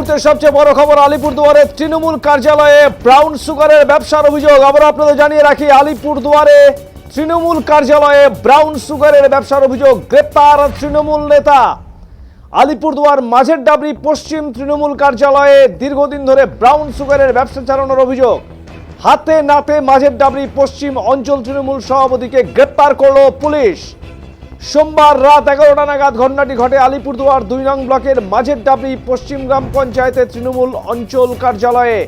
এই মুহূর্তে সবচেয়ে বড় খবর আলিপুরদুয়ারে তৃণমূল কার্যালয়ে ব্রাউন সুগারের ব্যবসার অভিযোগ। আবার আপনাদের জানিয়ে রাখি, আলিপুরদুয়ারে তৃণমূল কার্যালয়ে ব্রাউন সুগারের ব্যবসার অভিযোগ। গ্রেপ্তার তৃণমূল নেতা। আলিপুরদুয়ার মাঝের ডাবরি পশ্চিম তৃণমূল কার্যালয়ে দীর্ঘদিন ধরে ব্রাউন সুগারের ব্যবসা চালানোর অভিযোগ। হাতে নাতে মাঝের ডাবরি পশ্চিম অঞ্চল তৃণমূল সভাপতিকে গ্রেপ্তার করল পুলিশ। সোমবার রাত এগারোটা নাগাদ ঘটনাটি ঘটে আলিপুরদুয়ার দুই নং ব্লকের মাঝের ডাবরি পশ্চিম গ্রাম পঞ্চায়েতের তৃণমূল অঞ্চল কার্যালয়ে।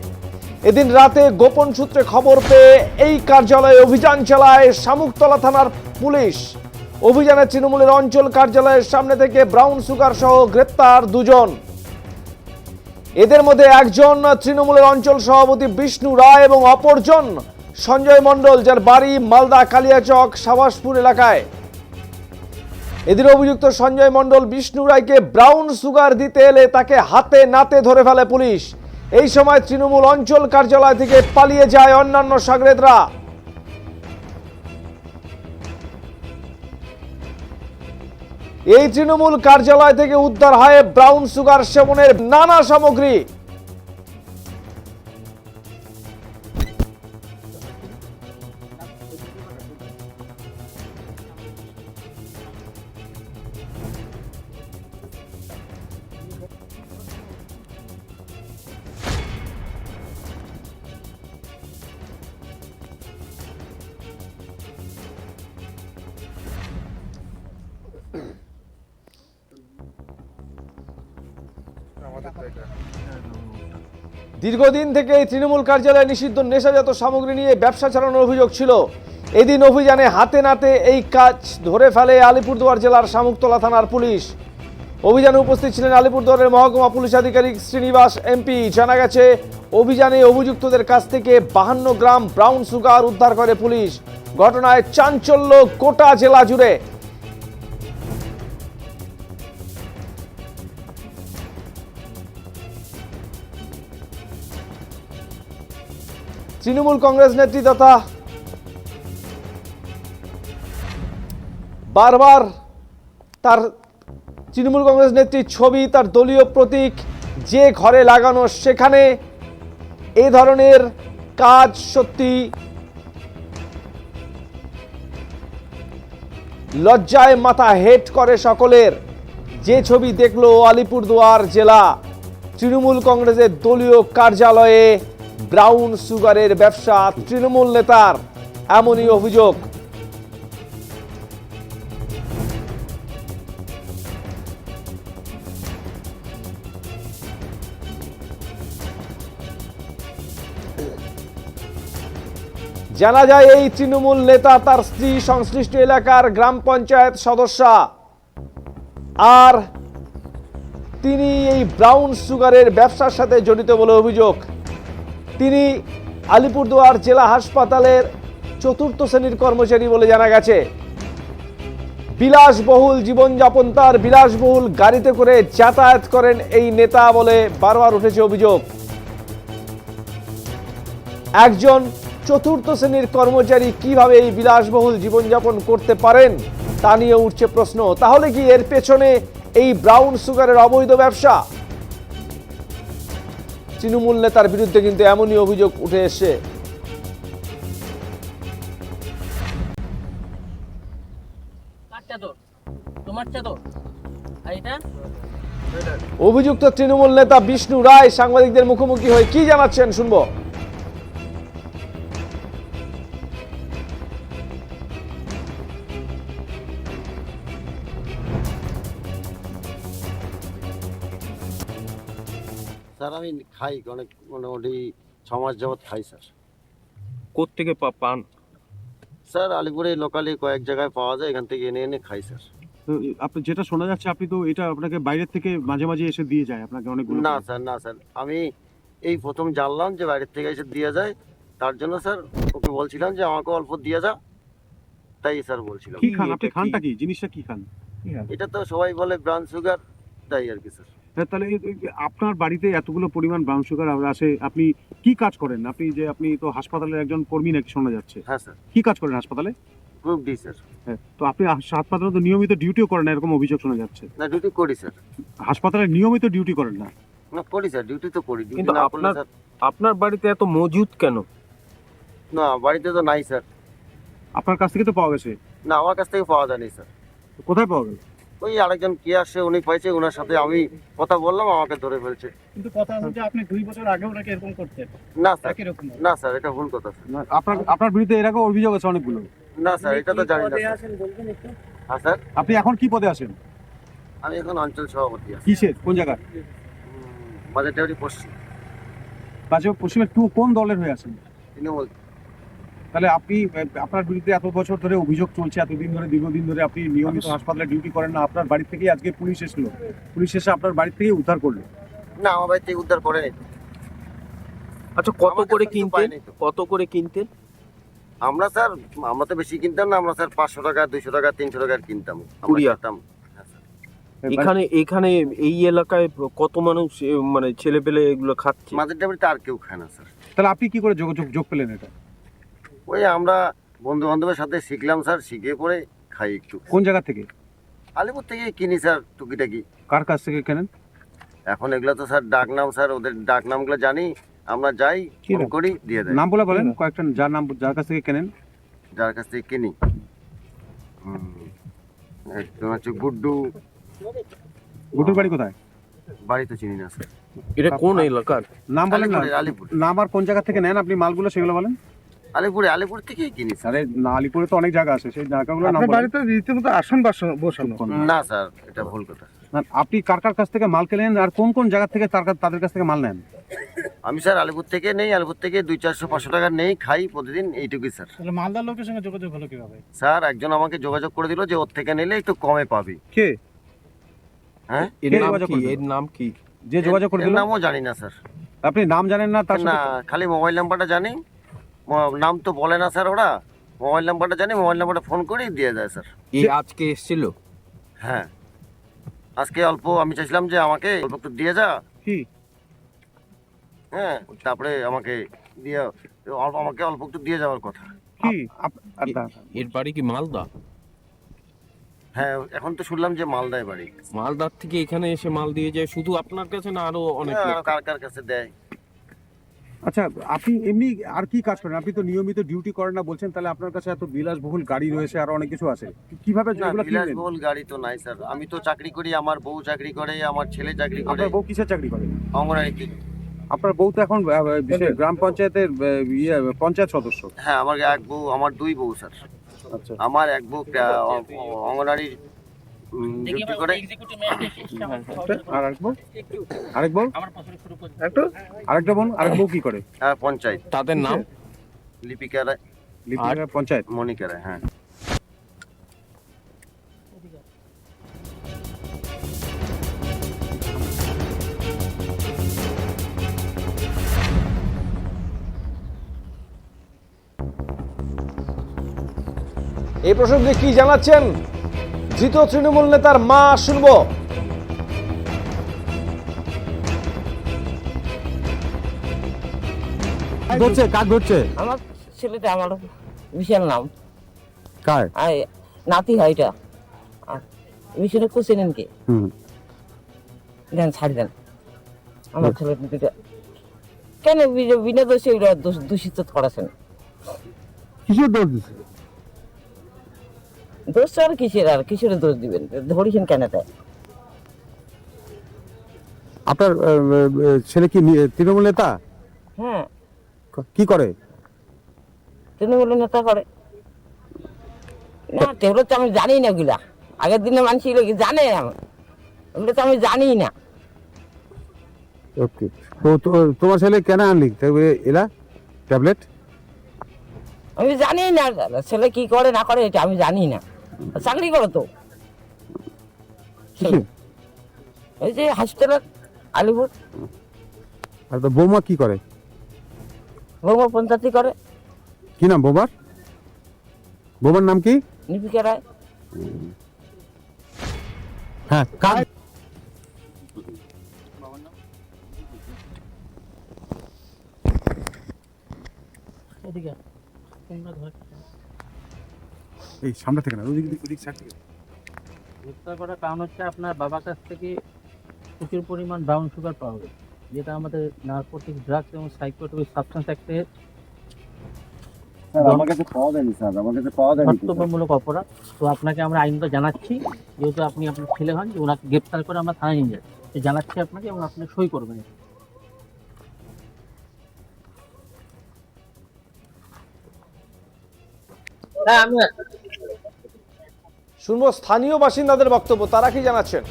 এদিন রাতে গোপন সূত্রে খবর পেয়ে এই কার্যালয়ে অভিযান চালায় শামুকতলা থানার পুলিশ। অভিযানে তৃণমূলের অঞ্চল কার্যালয়ের সামনে থেকে ব্রাউন সুগার সহ গ্রেপ্তার দুজন। এদের মধ্যে একজন তৃণমূলের অঞ্চল সভাপতি বিষ্ণু রায় এবং অপরজন সঞ্জয় মণ্ডল, যার বাড়ি মালদা কালিয়াচক সাবাসপুর এলাকায়। এদিন অভিযুক্ত সঞ্জয় মণ্ডল বিষ্ণু রায়কে ব্রাউন সুগার দিতে এলে তাকে হাতে নাতে ধরে ফেলে পুলিশ। এই সময় তৃণমূল অঞ্চল কার্যালয় থেকে পালিয়ে যায় অন্যান্য সাগরেদরা। এই তৃণমূল কার্যালয় থেকে উদ্ধার হয় ব্রাউন সুগার সেবনের নানা সামগ্রী। দীর্ঘদিন থেকে এই তৃণমূল কার্যালয়ে নিষিদ্ধ নেশাজাত সামগ্রী নিয়ে ব্যবসা চালানোর অভিযোগ ছিল। এদিন অভিযানে হাতে নাতে এই কাজ ধরে ফেলে আলিপুরদুয়ার জেলার শামুকতলা থানার পুলিশ। অভিযানে উপস্থিত ছিলেন আলিপুরদুয়ারের মহকুমা পুলিশ আধিকারিক শ্রীনিবাস এমপি। জানা গেছে, অভিযানে অভিযুক্তদের কাছ থেকে বাহান্ন গ্রাম ব্রাউন সুগার উদ্ধার করে পুলিশ। ঘটনায় চাঞ্চল্য গোটা জেলা জুড়ে। তৃণমূল কংগ্রেস নেত্রী তথা বারবার তার তৃণমূল কংগ্রেস নেত্রীর ছবি, তার দলীয় প্রতীক, যে ঘরে লাগানো সেখানে এই ধরনের কাজ সত্যি লজ্জায় মাথা হেট করে সকলের। যে ছবি দেখল আলিপুরদুয়ার জেলা, তৃণমূল কংগ্রেসের দলীয় কার্যালয়ে ব্রাউন সুগারের ব্যবসা তৃণমূল নেতার, এমনই অভিযোগ। জানা যায় এই তৃণমূল নেতা তার স্ত্রী সংশ্লিষ্ট এলাকার গ্রাম পঞ্চায়েত সদস্যা। আর তিনি এই ব্রাউন সুগারের ব্যবসার সাথে জড়িত বলে অভিযোগ। তিনি আলিপুরদুয়ার জেলা হাসপাতালের চতুর্থ শ্রেণির কর্মচারী বলে জানা গেছে। বিলাসবহুল জীবনযাপন তার, বিলাসবহুল গাড়িতে করে যাতায়াত করেন এই নেতা বলে বারবার উঠেছে অভিযোগ। একজন চতুর্থ শ্রেণির কর্মচারী কীভাবে এই বিলাসবহুল জীবনযাপন করতে পারেন, তা নিয়ে উঠছে প্রশ্ন। তাহলে কি এর পেছনে এই ব্রাউন সুগারের অবৈধ ব্যবসা? তৃণমূল নেতার বিরুদ্ধে কিন্তু এমনই অভিযোগ উঠে এসছে। অভিযুক্ত তৃণমূল নেতা বিষ্ণু রায় সাংবাদিকদের মুখোমুখি হয়ে কি জানাচ্ছেন শুনব? স্যার আমি খাই অনেক মোটামুটি ছ মাস যাবৎ খাই স্যার। কোত্থেকে পা- পান? স্যার আলিপুরে লোকালি কয়েক জায়গায় পাওয়া যায় এখান থেকে এনে এনে খাই স্যার। তো আপনি যেটা শোনা যাচ্ছে আপনি তো এটা আপনাকে বাইরের থেকে মাঝে মাঝে এসে দিয়ে যায় আপনাকে অনেকগুলো না করে। স্যার না স্যার। আমি এই প্রথম জানলাম যে বাইরের থেকে এসে দিয়ে যায় তার জন্য স্যার ওকে বলছিলাম যে আমাকে অল্প দিয়ে যা। তাই স্যার বলছিলাম। কি খান? এটা আপনি কি? খানটা কি জিনিসটা কি খান? এটা তো সবাই বলে ব্রাউন সুগার তাই আর কি স্যার। তাহলে আপনার বাড়িতে এতগুলো পরিমাণ ব্রাউন সুগার আসে আপনি কি কাজ করেন? আপনি যে আপনি তো হাসপাতালের একজন কর্মী নাকি শোনা যাচ্ছে। হ্যাঁ স্যার। কি কাজ করেন হাসপাতালে? Group D sir. হ্যাঁ, তো আপনি হাসপাতালে তো নিয়মিত ডিউটিও করেন না এরকম অভিযোগ শোনা যাচ্ছে। না ডিউটি করি স্যার। হাসপাতালে নিয়মিত ডিউটি করেন না? না করি স্যার ডিউটি তো করি। কিন্তু আপনার- আপনার বাড়িতে এত মজুদ কেন? না বাড়িতে তো নাই স্যার। আপনার কাছ থেকে তো পাওয়া গেছে? না আমার কাছ থেকে পাওয়া যায়নি স্যার। কোথায় পাওয়া গেল ওই আরেকজন কে আসছে উনি পাইছে ওনার সাথে আমি কথা বললাম আমাকে ধরে ফেলছে। কিন্তু কথা হচ্ছে আপনি দুই বছর আগেও নাকি এরকম করতেন। না স্যার। না স্যার এটা ভুল কথা স্যার। না, আপনার আপনার বিরুদ্ধে এর আগেও অভিযোগ আছে অনেকগুলো। না স্যার এটা তো জানি না। হ্যাঁ স্যার। আপনি এখন কি পদে আছেন? আমি এখন অঞ্চল সভাপতি আছি। কিসের? কোন জায়গায় বাজার ডেউরি পশ্চিম। পশ্চিমের টু কোন দলের হয়ে আছেন? তৃণমূল। তাহলে আপনি আপনার বিরুদ্ধে এত বছর ধরে অভিযোগ চলছে এতদিন ধরে দীর্ঘদিন ধরে আপনি নিয়মিত হাসপাতালে ডিউটি করেন না আপনার বাড়ি থেকেই আজকে পুলিশ এসলো পুলিশ এসে আপনার বাড়ি থেকে উদ্ধার করল। না আমার বাড়ি থেকে উদ্ধার করে আচ্ছা কত করে কিনতেন? কত করে কিনতেন? আমরা স্যার আমরা তো বেশি কিনতাম না আমরা স্যার পাঁচশো টাকা দুইশো টাকা তিনশো টাকার কিনতাম। আমরা কুড়িয়া। খেতাম। হ্যাঁ। এখানে এখানে এই এলাকায় কত মানুষ মানে ছেলে পেলে এগুলো খাচ্ছে? মাঝের ডেউরিতে আর কেউ খায় না স্যার। তাহলে আপনি কি করে যোগাযোগ যোগ পেলেন এটা? ওই আমরা বন্ধু বান্ধবের সাথে শিখলাম স্যার। শিখে পরে খাই একটু। কোন জায়গা থেকে? আলিপুর থেকে কিনি স্যার টুকিটাকি। কার কাছ থেকে কেনেন? এখন এগুলো তো স্যার ডাক নাম স্যার ওদের ডাক নামগুলো জানি। আমরা যাই কি ফোন করি দিয়ে দেয়। নাম বলে বলেন কয়েকটা যার নাম যার কাছ থেকে কেনেন? যার কাছ থেকে কিনি। হুম। একজন হচ্ছে গুড্ডু। গুটুর বাড়ি কোথায়? বাড়ি তো চিনি না স্যার। এটা কোন এলাকার? নাম বলেন না। আলিপুর নাম আর কোন জায়গা থেকে নেন আপনি মালগুলো সেগুলো বলেন। আলিপুরে আলিপুর থেকেই কিনি স্যার আরে না আলিপুরে তো অনেক জায়গা আছে সেই জায়গাগুলো নাম আপনার বলেন। বাড়িতে রীতিমতো আসন বাস- বসানো। না স্যার এটা ভুল কথা। না, আপনি কার কার কাছ থেকে মাল কেনেন আর কোন কোন জায়গা থেকে তার কা- তাদের কাছ থেকে মাল নেন? আমি স্যার আলিপুর থেকে নেই আলিপুর থেকে দুই চারশো পাঁচশো টাকা নেই খাই প্রতিদিন এইটুকুই স্যার। তাহলে মালদার লোকের সঙ্গে যোগাযোগ হলো কীভাবে? স্যার একজন আমাকে যোগাযোগ করে দিল যে ওর থেকে নিলে একটু কমে পাবি। কে? হ্যাঁ? এর কে নাম যোগাযোগ কি? এর নাম কি? যে যোগাযোগ করে এর দিল? নামও জানি না স্যার। আপনি নাম জানেন না তার না সাথে খালি মোবাইল নাম্বারটা জানি। নাম তো বলে না স্যার ওরা। মোবাইল নাম্বারটা জানি মোবাইল নাম্বারটা ফোন করেই দিয়ে দেয় স্যার। এই আজকে এসেছিল? হ্যাঁ। আজকে অল্প আমি চাইছিলাম যে আমাকে অল্প একটু দিয়ে যা। কি? হ্যাঁ তারপরে আমাকে দিয়ে অল্প আমাকে অল্প একটু দিয়ে যাওয়ার কথা। কি? এর বাড়ি কি মালদা? হ্যাঁ এখন তো শুনলাম যে মালদায় বাড়ি। মালদার থেকে এখানে এসে মাল দিয়ে যায় শুধু আপনার কাছে না আরও অনেক কার কার কাছে দেয়? আচ্ছা আপনি এমনি আর কি কাজ করেন? আপনি তো নিয়মিত ডিউটি করেন না বলছেন তাহলে আপনার কাছে এত বিলাসবহুল গাড়ি রয়েছে আর অনেক কিছু আছে। কীভাবে বিলাসবহুল গাড়ি তো নাই স্যার। আমি তো চাকরি করি আমার বউ চাকরি করে আমার ছেলে চাকরি করে। আপনার বউ কিসের চাকরি করে? অঙ্গনারীতে আপনার বউ তো এখন গ্রাম পঞ্চায়েতের ইয়ে পঞ্চায়েত সদস্য। হ্যাঁ আমার এক বউ আমার দুই বউ স্যার। আচ্ছা। আমার এক বউ অঙ্গনারীর করে। আর একটু আরেকটা? বোন আরেক বউ কি করে? হ্যাঁ পঞ্চায়েত। তাদের নাম? লিপিকা রায় লিপিকা পঞ্চায়েত। মনিকা রায় হ্যাঁ। এই প্রসঙ্গে কি জানাচ্ছেন? ধৃত তৃণমূল নেতার মা শুনব। ধরছে? কাজ ধরছে? আমার ছেলেটা আমার বিশাল নাম। কার? আর নাতি হয় এটা। আর বিশাল কোচেনেন কে? হুম। দেন ছাড়ি দেন। আমার ছেলে দুটা কেন বিনা- বিনা দোষে ওরা দূষিত করাছেন কিসের দোষ দিছে? দোষ আর কিসের? আর কিসের দোষ দিবেন? ধরিছেন কেন তাই? আপনার ছেলে কি নি- তৃণমূল নেতা? হ্যাঁ। কি করে? তৃণমূল নেতা করে। না তেগুলো তো আমি জানি না ওগুলা আগের দিনে মানুষ এগুলো কি জানে? আমার ওগুলো তো আমি জানি না। ওকে। তো তোমার ছেলে কেন আনলি? এলা? ট্যাবলেট? আমি জানি না ছেলে কি করে না করে এটা আমি জানি না। চাকরি করো তো। ওই যে হাসপাতাল আলিপুর। আর তো বৌমা কি করে? বৌমা পঞ্চায়েতই করে। কি নাম বৌমার? বৌমার নাম কি? নিপিকা রায়। হ্যাঁ কাজ এদিকে তোমরা ধর। এই সামনে থেকে না ওদিক ওদিক সাইড থেকে। গ্রেপ্তার করার কারণ হচ্ছে আপনার বাবার কাছ থেকে প্রচুর পরিমাণ ব্রাউন সুগার পাওয়া গেছে যেটা আমাদের নার্কোটিক ড্রাগস এবং সাইকোট্রপিক সাবস্টেন্স আমার কাছে পাওয়া যায়নি স্যার আমার কাছে পাওয়া যায়নি। তো, কর্তব্যমূলক অপরাধ। তো আপনাকে আমরা আইনটা জানাচ্ছি যেহেতু আপনি আপনার ছেলে হন যে ওনাকে গ্রেপ্তার করে আমরা থানায় নিয়ে যাচ্ছি। জানাচ্ছি আপনাকে এবং আপনি সই করবেন। শুনব স্থানীয় বাসিন্দাদের বক্তব্য তারা কি জানাচ্ছেন?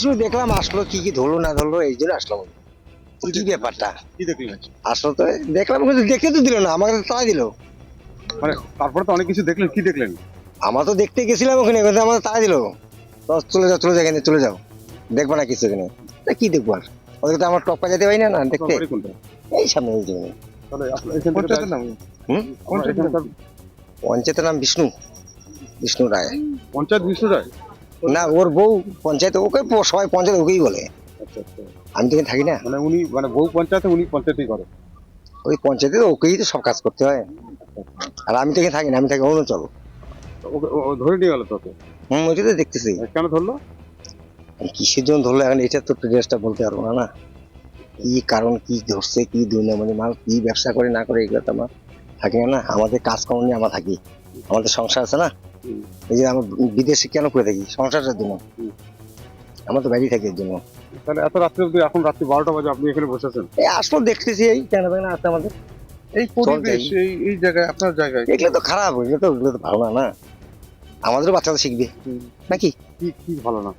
শুধু দেখলাম আসলো কি কি ধরলো না ধরলো এই জন্য আসলাম। কি ব্যাপারটা? আসলো তো দেখলাম কিন্তু দেখতে তো দিল না আমাকে তো তাড়া দিল। মানে তারপরে তো অনেক কিছু দেখলেন কি দেখলেন? আমরা তো দেখতে গেছিলাম ওখানে কিন্তু আমাদের তাড়া দিল। চলে যাও চলে যাও এখানে চলে যাও। দেখব না কিছু এখানে। কি দেখব আর? ওদেরকে তো আমার টপকা যেতে পারি না না দেখতে। এই সামনে এই পঞ্চায়েতের নাম বিষ্ণু। বিষ্ণু রায়। পঞ্চায়েত বিষ্ণু রায়? না ওর বউ পঞ্চায়েত ওকে সবাই পঞ্চায়েত ওকেই বলে। আচ্ছা আচ্ছা। আমি তো থাকি না। মানে উনি মানে বউ পঞ্চায়েতে উনি পঞ্চায়েতই করে। ওই পঞ্চায়েতে ওকেই তো সব কাজ করতে হয়। আর আমি তো থাকি না আমি থাকি অরুণাচল। ও- ধরে নিয়ে গেল তোকে? হুম ওইটা তো দেখতেছি। কেন ধরলো? কিসের জন্য ধরলো? এখন এটা তো ড্রেসটা বলতে পারব না না। কি কারণ কি ধরছে কি দুনিয়া মানে মাল কি ব্যবসা করে না করে এগুলো তো আমার থাকে না। আমাদের কাজকর্ম নিয়ে আমরা থাকি। আমাদের সংসার আছে না? এই যে আমরা বিদেশে কেন করে থাকি? সংসারের জন্য। আমরা তো বাইরে থাকি এর জন্য। তাহলে এত রাত্রে অব্দি এখন রাত্রি বারোটা বাজে আপনি এখানে বসেছেন এই আসলে দেখতেছি এই কেন না আছে আমাদের। এই পরিবেশ এই এই জায়গায় আপনার জায়গায়। এগুলো তো খারাপ এগুলো তো এগুলো তো ভালো না না। আমাদেরও বাচ্চারা শিখবে। নাকি? কি কি ভালো না।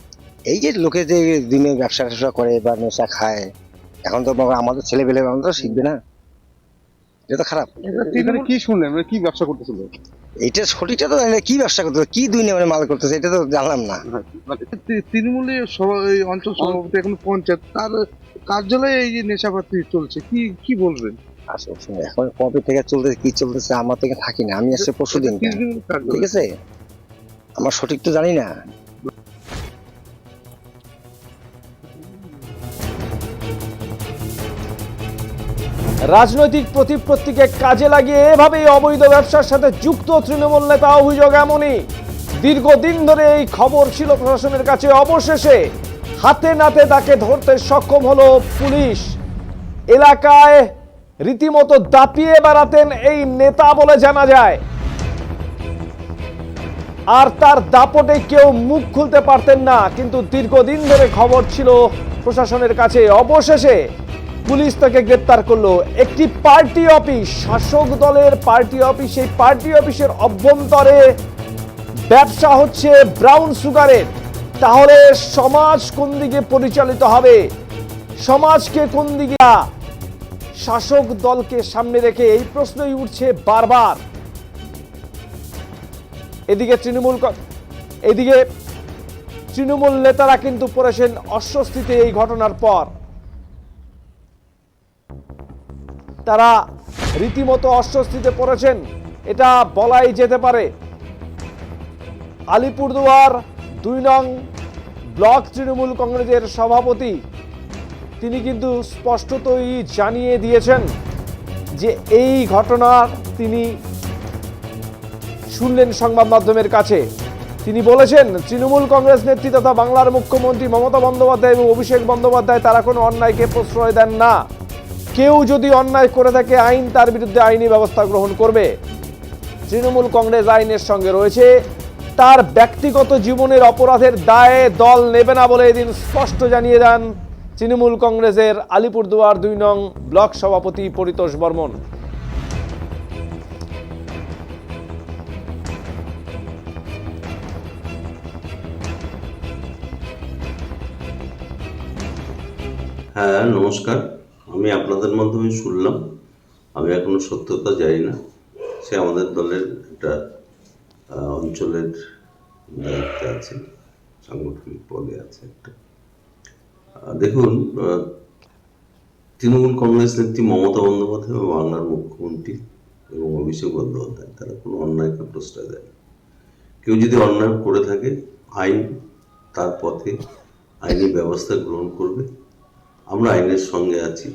এই যে লোকে যে দিনে ব্যবসা ট্যাবসা করে বা নেশা খায় এখন তো আমাদের ছেলে পেলে আমাদের তো শিখবে না। এটা তো খারাপ। এখানে কি শুনলেন মানে কি ব্যবসা করতেছিল? এইটা সঠিকটা তো জানি না, কি ব্যবসা করতেছে কি দুই মানে মাল করতেছে এটা তো জানলাম না। মানে তৃণমূলের এই অঞ্চল সভাপতি এখন পঞ্চায়েত তার কার্যালয়ে এই যে নেশাপাতি চলছে কি কি বলবেন? আসলে এখন কবে থেকে চলতেছে কি চলতেছে আমার থেকে থাকি না আমি আসছে পরশু দিন ঠিক আছে? আমার সঠিক তো জানি না। রাজনৈতিক প্রতিপত্তিকে কাজে লাগিয়ে এভাবেই অবৈধ ব্যবসার সাথে যুক্ত তৃণমূল নেতা অভিযোগ এমনই। দীর্ঘদিন ধরে এই খবর ছিল প্রশাসনের কাছে অবশেষে হাতে নাতে তাকে ধরতে সক্ষম হলো পুলিশ। এলাকায় রীতিমতো দাপিয়ে বেড়াতেন এই নেতা বলে জানা যায়। আর তার দাপটে কেউ মুখ খুলতে পারতেন না। কিন্তু দীর্ঘদিন ধরে খবর ছিল প্রশাসনের কাছে। অবশেষে পুলিশ তাকে গ্রেপ্তার করল। একটি পার্টি অফিস, শাসক দলের পার্টি অফিস। সেই পার্টি অফিসের অভ্যন্তরে ব্যবসা হচ্ছে ব্রাউন সুগারের। তাহলে সমাজ কোন দিকে পরিচালিত হবে? সমাজকে কোন দিকে? শাসক দলকে সামনে রেখে এই প্রশ্নই উঠছে বারবার। এদিকে তৃণমূল এদিকে তৃণমূল নেতারা কিন্তু পড়েছেন অস্বস্তিতে এই ঘটনার পর। তারা রীতিমতো অস্বস্তিতে পড়েছেন, এটা বলাই যেতে পারে। আলিপুরদুয়ার দুই নং ব্লক তৃণমূল কংগ্রেসের সভাপতি, তিনি কিন্তু স্পষ্টতই জানিয়ে দিয়েছেন যে এই ঘটনার তিনি শুনলেন সংবাদ মাধ্যমের কাছে। তিনি বলেছেন, তৃণমূল কংগ্রেস নেত্রী তথা বাংলার মুখ্যমন্ত্রী মমতা বন্দ্যোপাধ্যায় এবং অভিষেক বন্দ্যোপাধ্যায় তারা কোনো অন্যায়কে প্রশ্রয় দেন না। কেউ যদি অন্যায় করে থাকে, আইন তার বিরুদ্ধে আইনি ব্যবস্থা গ্রহণ করবে। তৃণমূল কংগ্রেস আইনের সঙ্গে রয়েছে, তার ব্যক্তিগত জীবনের অপরাধের দায়ে দল নেবে না বলে এদিন স্পষ্ট জানিয়ে দেন তৃণমূল কংগ্রেসের আলিপুরদুয়ার দুই নং ব্লক সভাপতি পরিতোষ বর্মন। হ্যাঁ নমস্কার। আমি আপনাদের মাধ্যমে শুনলাম। আমি এখনও সত্যতা জানি না। সে আমাদের দলের একটা অঞ্চলের দায়িত্বে আছে, সাংগঠনিক পদে আছে একটা। দেখুন তৃণমূল কংগ্রেস নেত্রী মমতা বন্দ্যোপাধ্যায় এবং বাংলার মুখ্যমন্ত্রী এবং অভিষেক বন্দ্যোপাধ্যায়, তারা কোনো অন্যায়কে প্রশ্রয় দেয়। কেউ যদি অন্যায় করে থাকে, আইন তার পথে আইনি ব্যবস্থা গ্রহণ করবে। আমরা আইনের সঙ্গে আছি।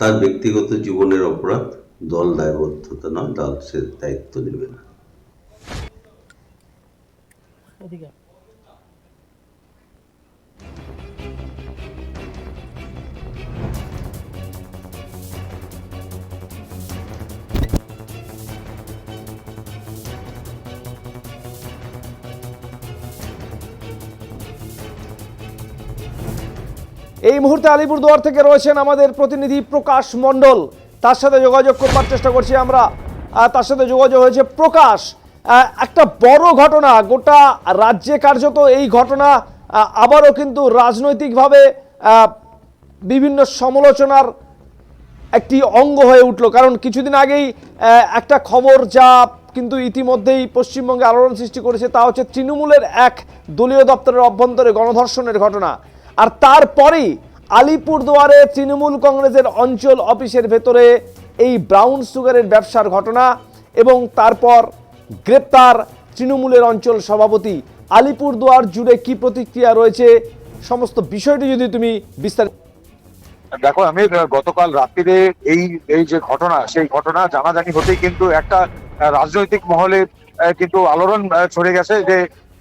তার ব্যক্তিগত জীবনের অপরাধ দল দায়বদ্ধতা নয়, দল সে দায়িত্ব নেবে না। এই মুহূর্তে আলিপুরদুয়ার থেকে রয়েছেন আমাদের প্রতিনিধি প্রকাশ মণ্ডল। তার সাথে যোগাযোগ করবার চেষ্টা করছি আমরা। তার সাথে যোগাযোগ হয়েছে প্রকাশ। একটা বড় ঘটনা, গোটা রাজ্যে কার্যত এই ঘটনা আবারও কিন্তু রাজনৈতিকভাবে বিভিন্ন সমালোচনার একটি অঙ্গ হয়ে উঠল। কারণ কিছুদিন আগেই একটা খবর যা কিন্তু ইতিমধ্যেই পশ্চিমবঙ্গে আলোড়ন সৃষ্টি করেছে, তা হচ্ছে তৃণমূলের এক দলীয় দপ্তরের অভ্যন্তরে গণধর্ষণের ঘটনা। আর তারপরেই আলিপুরদুয়ারে তৃণমূল কংগ্রেসের অঞ্চল অফিসের ভেতরে এই ব্রাউন সুগারের ব্যবসার ঘটনা এবং তারপর গ্রেপ্তার তৃণমূলের অঞ্চল সভাপতি। আলিপুরদুয়ার জুড়ে কি প্রতিক্রিয়া রয়েছে? সমস্ত বিষয়টি যদি তুমি বিস্তারিত দেখো, আমি গতকাল রাত্রিরে এই এই যে ঘটনা, সেই ঘটনা জানাজানি হতেই কিন্তু একটা রাজনৈতিক মহলে কিন্তু আলোড়ন ছড়ে গেছে যে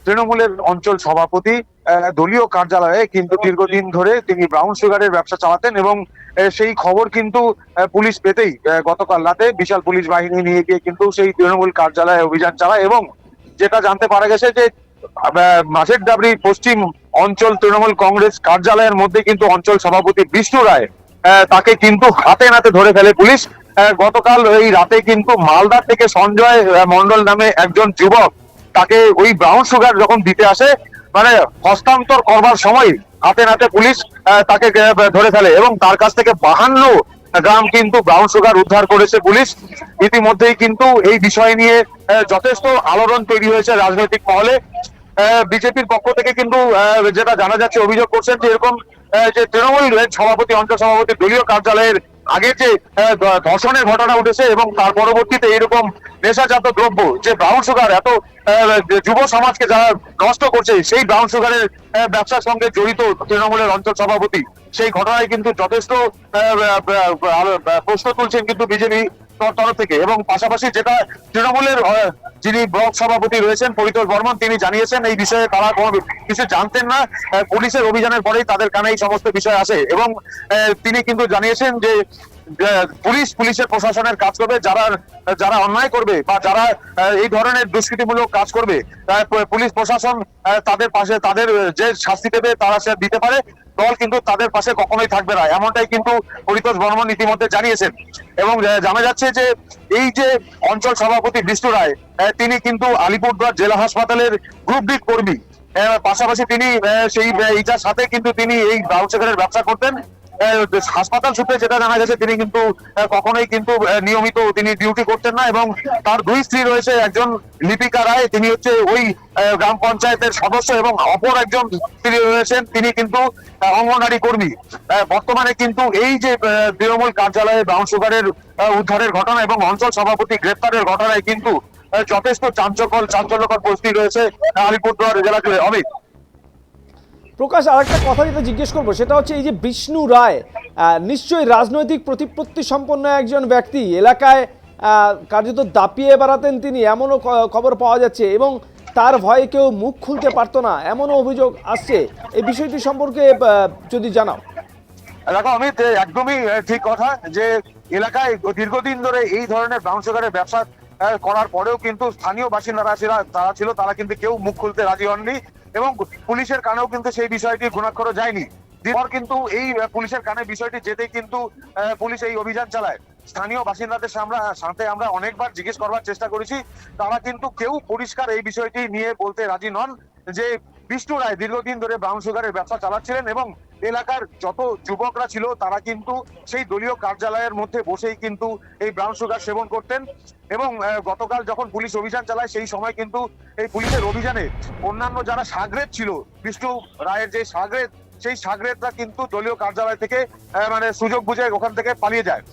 তৃণমূলের অঞ্চল সভাপতি দলীয় কার্যালয়ে কিন্তু দীর্ঘদিন ধরে তিনি ব্রাউন সুগারের ব্যবসা চালাতেন এবং সেই খবর কিন্তু পুলিশ পেতেই গতকাল রাতে বিশাল পুলিশ বাহিনী নিয়ে গিয়ে কিন্তু সেই তৃণমূল কার্যালয়ে অভিযান চালায় এবং যেটা জানতে পারা গেছে যে মাঝের ডাবরি পশ্চিম অঞ্চল তৃণমূল কংগ্রেস কার্যালয়ের মধ্যে কিন্তু অঞ্চল সভাপতি বিষ্ণু রায় আহ, তাকে কিন্তু হাতে নাতে ধরে ফেলে পুলিশ। আহ, গতকাল এই রাতে কিন্তু মালদা থেকে সঞ্জয় আহ, মণ্ডল নামে একজন যুবক তাকে ওই ব্রাউন সুগার যখন দিতে আসে মানে হস্তান্তর করবার সময় হাতে নাতে পুলিশ তাকে ধরে ফেলে এবং তার কাছ থেকে বাহান্ন গ্রাম কিন্তু ব্রাউন সুগার উদ্ধার করেছে পুলিশ। ইতিমধ্যেই কিন্তু এই বিষয় নিয়ে যথেষ্ট আলোড়ন তৈরি হয়েছে রাজনৈতিক মহলে। বিজেপির পক্ষ থেকে কিন্তু যেটা জানা যাচ্ছে, অভিযোগ করছেন যে এরকম যে তৃণমূল সভাপতি, অঞ্চল সভাপতি দলীয় কার্যালয়ের আগে যে ধর্ষণের ঘটনা উঠেছে এবং তার পরবর্তীতে এরকম নেশাজাত দ্রব্য, যে ব্রাউন সুগার এত যুব সমাজকে যারা নষ্ট করছে, সেই ব্রাউন সুগারের ব্যবসার সঙ্গে জড়িত তৃণমূলের অঞ্চল সভাপতি, সেই ঘটনায় কিন্তু যথেষ্ট প্রশ্ন তুলছেন কিন্তু বিজেপি। তরফ থেকে এবং পাশাপাশি যেটা তৃণমূলের যিনি ব্লক সভাপতি রয়েছেন পরিতোষ বর্মন, তিনি জানিয়েছেন এই বিষয়ে তারা কোনো কিছু জানতেন না। পুলিশের অভিযানের পরেই তাদের কানে এই সমস্ত বিষয় আসে এবং তিনি কিন্তু জানিয়েছেন যে পুলিশ, পুলিশের প্রশাসনের কাজ করবে, যারা যারা অন্যায় করবে বা যারা এই ধরনের দুষ্কৃতিমূলক কাজ করবে পুলিশ প্রশাসন তাদের পাশে, তাদের যে শাস্তি দেবে তারা সে দিতে পারে। দল কিন্তু তাদের পাশে কখনোই থাকবে না, এমনটাই কিন্তু পরিতোষ বর্মন ইতিমধ্যে জানিয়েছেন। এবং জানা যাচ্ছে যে এই যে অঞ্চল সভাপতি বিষ্ণু রায় তিনি কিন্তু আলিপুরদুয়ার জেলা হাসপাতালের গ্রুপ ডি কর্মী। পাশাপাশি তিনি সেই এইটার সাথে কিন্তু তিনি এই ব্রাউন ব্যবসা করতেন। হাসপাতাল সূত্রে যেটা জানা গেছে, তিনি কিন্তু কখনোই কিন্তু নিয়মিত তিনি ডিউটি করতেন না এবং তার দুই স্ত্রী রয়েছে, একজন লিপিকা রায়, তিনি হচ্ছে ওই গ্রাম পঞ্চায়েতের সদস্য এবং অপর একজন স্ত্রী রয়েছেন, তিনি কিন্তু অঙ্গনারী কর্মী। বর্তমানে কিন্তু এই যে তৃণমূল কার্যালয়ে ব্রাউন সুগারের উদ্ধারের ঘটনা এবং অঞ্চল সভাপতি গ্রেপ্তারের ঘটনায় কিন্তু যথেষ্ট চাঞ্চল্য চাঞ্চল্যকর পরিস্থিতি রয়েছে আলিপুরদুয়ার জেলা জুড়ে অমিত? প্রকাশ আরেকটা কথা যেটা জিজ্ঞেস করব, সেটা হচ্ছে এই যে বিষ্ণু রায় নিশ্চয়ই রাজনৈতিক প্রতিপত্তি সম্পন্ন একজন ব্যক্তি, এলাকায় কার্যত দাপিয়ে বেড়াতেন তিনি, এমনও খবর পাওয়া যাচ্ছে এবং তার ভয়ে কেউ মুখ খুলতে পারতো না, এমনও অভিযোগ আসছে। এই বিষয়টি সম্পর্কে যদি জানাও। দেখো, অমিত একদমই ঠিক কথা যে এলাকায় দীর্ঘদিন ধরে এই ধরনের ব্রাউন ব্যবসা করার পরেও কিন্তু স্থানীয় বাসিন্দারা তারা ছিল, তারা কিন্তু কেউ মুখ খুলতে রাজি হননি। এবং পুলিশের কানেও কিন্তু সেই বিষয়টি গুণাক্ষর যায়নি। এরপর কিন্তু এই পুলিশের কানে বিষয়টি যেতে কিন্তু পুলিশ এই অভিযান চালায়। স্থানীয় বাসিন্দাদের আমরা সাথে আমরা অনেকবার জিজ্ঞেস করবার চেষ্টা করেছি। তারা কিন্তু কেউ পরিষ্কার এই বিষয়টি নিয়ে বলতে রাজি নন যে, বিষ্ণু রায় দীর্ঘদিন ধরে ব্রাউন সুগারের ব্যবসা চালাচ্ছিলেন এবং এলাকার যত যুবকরা ছিল, তারা কিন্তু সেই দলীয় কার্যালয়ের মধ্যে বসেই কিন্তু এই ব্রাউন সুগার সেবন করতেন এবং গতকাল যখন পুলিশ অভিযান চালায়, সেই সময় কিন্তু এই পুলিশের অভিযানে অন্যান্য যারা সাগরেদ ছিল, বিষ্ণু রায়ের যে সাগরেদ সেই সাগরেদরা কিন্তু দলীয় কার্যালয় থেকে মানে সুযোগ বুঝে ওখান থেকে পালিয়ে যায়।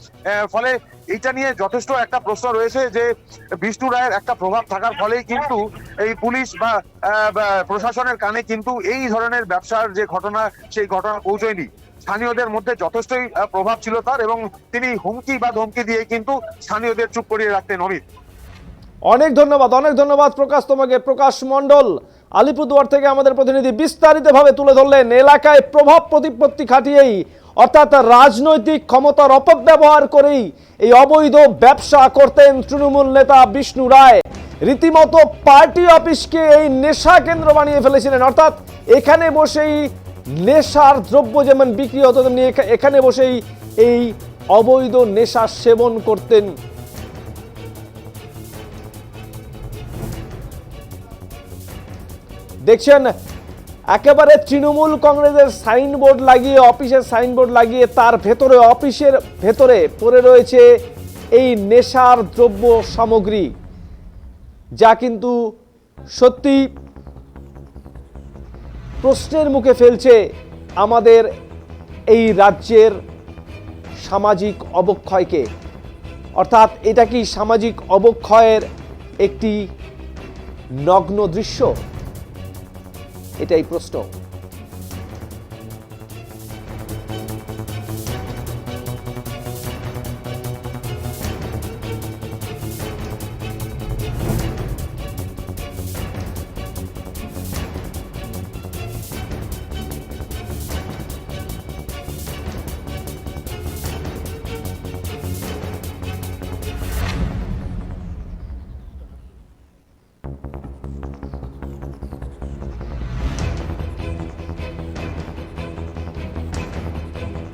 ফলে এইটা নিয়ে যথেষ্ট একটা প্রশ্ন রয়েছে যে বিষ্ণু রায়ের একটা প্রভাব থাকার ফলেই কিন্তু এই পুলিশ বা প্রশাসনের কানে কিন্তু এই ধরনের ব্যবসার যে ঘটনা, সেই ঘটনা পৌঁছয়নি। স্থানীয়দের মধ্যে যথেষ্টই প্রভাব ছিল তার এবং তিনি হুমকি বা ধমকি দিয়ে কিন্তু স্থানীয়দের চুপ করিয়ে রাখতেন অমিত। অনেক ধন্যবাদ অনেক ধন্যবাদ প্রকাশ তোমাকে, প্রকাশ মণ্ডল। আলিপুরদুয়ার থেকে আমাদের প্রতিনিধি বিস্তারিতভাবে তুলে ধরলেন, এলাকায় প্রভাব প্রতিপত্তি খাটিয়েই, অর্থাৎ রাজনৈতিক ক্ষমতার অপব্যবহার করেই এই অবৈধ ব্যবসা করতেন তৃণমূল নেতা বিষ্ণু রায়। রীতিমতো পার্টি অফিসকে এই নেশা কেন্দ্র বানিয়ে ফেলেছিলেন, অর্থাৎ এখানে বসেই নেশার দ্রব্য যেমন বিক্রি হতো, তেমনি এখানে বসেই এই অবৈধ নেশা সেবন করতেন দেখছেন, একেবারে তৃণমূল কংগ্রেসের সাইনবোর্ড লাগিয়ে, অফিসের সাইনবোর্ড লাগিয়ে তার ভেতরে, অফিসের ভেতরে পড়ে রয়েছে এই নেশার দ্রব্য সামগ্রী। যা কিন্তু সত্যি প্রশ্নের মুখে ফেলছে আমাদের এই রাজ্যের সামাজিক অবক্ষয়কে। অর্থাৎ এটা কি সামাজিক অবক্ষয়ের একটি নগ্ন দৃশ্য? এটাই প্রশ্ন।